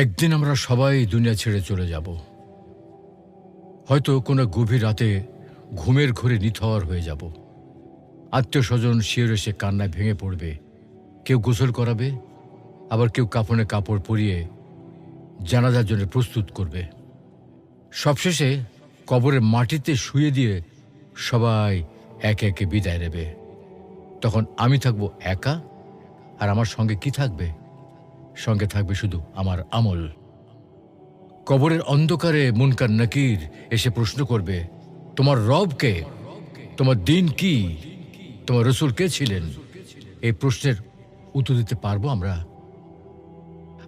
একদিন আমরা সবাই দুনিয়া ছেড়ে চলে যাব। হয়তো কোনো গভীর রাতে ঘুমের ঘরে নিথর হয়ে যাব। আত্মীয় স্বজন শিয়র এসে কান্নায় ভেঙে পড়বে। কেউ গোসল করাবে, আবার কেউ কাপড়ে কাপড় পরিয়ে জানাজার জন্য প্রস্তুত করবে। সবশেষে কবরের মাটিতে শুয়ে দিয়ে সবাই একে একে বিদায় নেবে। তখন আমি থাকব একা, আর আমার সঙ্গে কি থাকবে? সঙ্গে থাকবে শুধু আমার আমল। কবরের অন্ধকারে মুনকার নাকির এসে প্রশ্ন করবে, তোমার রব কে? তোমার দিন কি? তোমার রসুল কে ছিলেন? এই প্রশ্নের উত্তর দিতে পারব আমরা?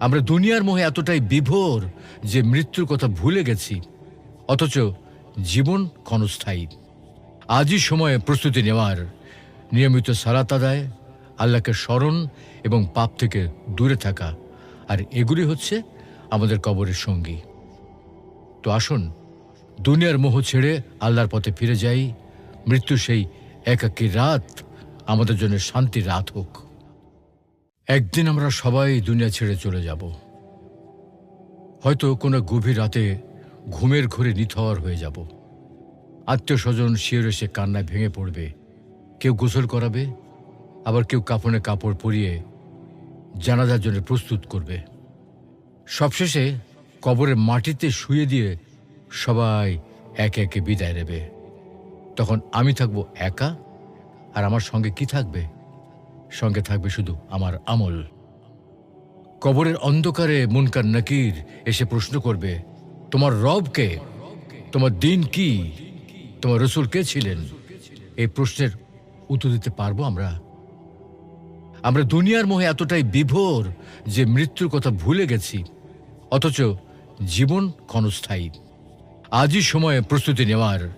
আমরা দুনিয়ার মোহে এতটাই বিভোর যে মৃত্যুর কথা ভুলে গেছি, অথচ জীবন ক্ষণস্থায়ী। আজই সময়ে প্রস্তুতি নেওয়ার নিয়মিত সালাত আদায় আল্লাহকে স্মরণ এবং পাপ থেকে দূরে থাকা। আর এগুলি হচ্ছে আমাদের কবরের সঙ্গী। তো আসুন, দুনিয়ার মোহ ছেড়ে আল্লাহর পথে ফিরে যাই। মৃত্যু সেই একাকী রাত আমাদের জন্য শান্তির রাত হোক। একদিন আমরা সবাই দুনিয়া ছেড়ে চলে যাব। হয়তো কোনো গভীর রাতে ঘুমের ঘরে নিথর হয়ে যাব। আত্মীয় স্বজন শিয়র এসে কান্নায় ভেঙে পড়বে। কেউ গোসল করাবে আবার কেউ কাপড়ে কাপড় পরিয়ে জানাজার জন্য প্রস্তুত করবে। সবশেষে কবরের মাটিতে শুয়ে দিয়ে সবাই একে একে বিদায় নেবে। তখন আমি থাকব একা, আর আমার সঙ্গে কি থাকবে? সঙ্গে থাকবে শুধু আমার আমল। কবরের অন্ধকারে মুনকার নাকির এসে প্রশ্ন করবে, তোমার রব কে? তোমার দিন কি? তোমার রসুল কে ছিলেন? এই প্রশ্নের উত্তর দিতে পারব আমরা? আমরা দুনিয়ার মোহে এতটাই বিভোর যে মৃত্যুর কথা ভুলে গেছি, অথচ জীবন ক্ষণস্থায়ী। আজই সময়ে প্রস্তুতি নেওয়ার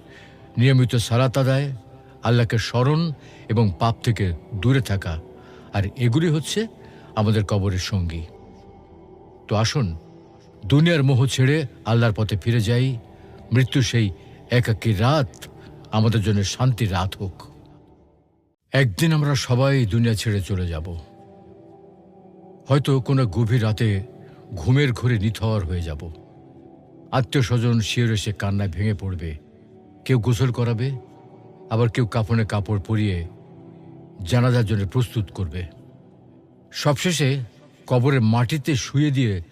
নিয়মিত সালাত আদায়, আল্লাহকে স্মরণ এবং পাপ থেকে দূরে থাকা, আর এগুলি হচ্ছে আমাদের কবরের সঙ্গী। তো আসুন, দুনিয়ার মোহ ছেড়ে আল্লাহর পথে ফিরে যাই, মৃত্যু সেই একাকী রাত আমাদের জন্য শান্তির রাত হোক। একদিন আমরা সবাই দুনিয়া ছেড়ে চলে যাব। হয়তো কোনো গভীর রাতে ঘুমের ঘরে নিথর হয়ে যাব। আত্মীয় স্বজন শিয়র এসে কান্নায় ভেঙে পড়বে। কেউ গোসল করাবে, আবার কেউ কাপড়ে কাপড় পরিয়ে জানাজার জন্য প্রস্তুত করবে। সবশেষে কবরের মাটিতে শুয়ে দিয়ে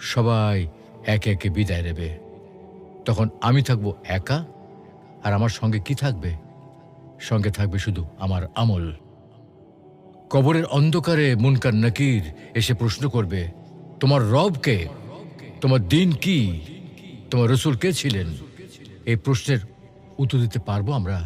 সবাই একে একে বিদায় নেবে। তখন আমি থাকব একা, আর আমার সঙ্গে কি থাকবে? সঙ্গে থাকবে শুধু আমার আমল। কবরের অন্ধকারে মুনকার নাকির এসে প্রশ্ন করবে, তোমার রব কে? তোমার দিন কি? তোমার রসুল কে ছিলেন? এই প্রশ্নের উত্তর দিতে পারব আমরা?